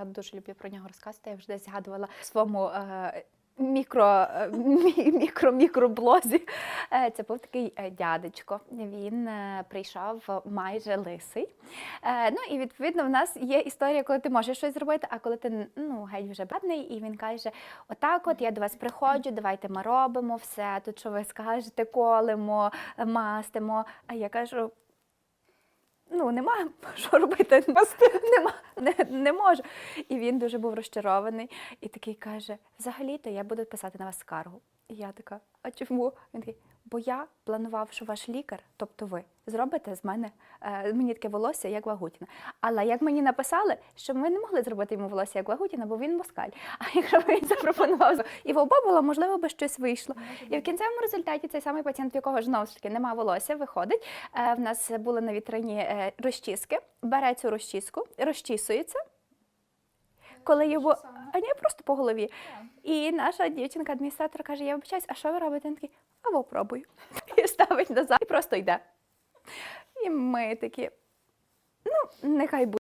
Я дуже люблю про нього розказувати. Я вже згадувала в своєму е, мікро, е, мі- мікро, мікроблозі. Е, це був такий е, дядечко. Він е, прийшов майже лисий. Е, ну і відповідно в нас є історія, коли ти можеш щось зробити, а коли ти ну геть вже бедний, і він каже: Отак, от я до вас приходжу, давайте ми робимо все. Тут що ви скажете, колемо, мастимо. А я кажу. Ну, нема що робити. Нема, не, не можу. І він дуже був розчарований і такий каже: взагалі-то я буду писати на вас скаргу. І я така, а чому? Він такий, бо я планував, що ваш лікар, тобто ви, зробите з мене е, мені таке волосся, як Вагутіна. Але як мені написали, що ми не могли зробити йому волосся як Вагутіна, бо він москаль. А якщо б він запропонував і в оба було, можливо, би щось вийшло. І в кінцевому результаті цей самий пацієнт, в якого ж ж таки немає волосся, виходить. Е, в нас були на вітрині е, розчіски, бере цю розчіску, розчісується. Коли його, а ні, просто по голові. І наша дівчинка-адміністратор каже: Я вибачаюсь, а що ви робите? Він такий, або пробую. І ставить назад і просто йде. І ми такі, ну, нехай буде.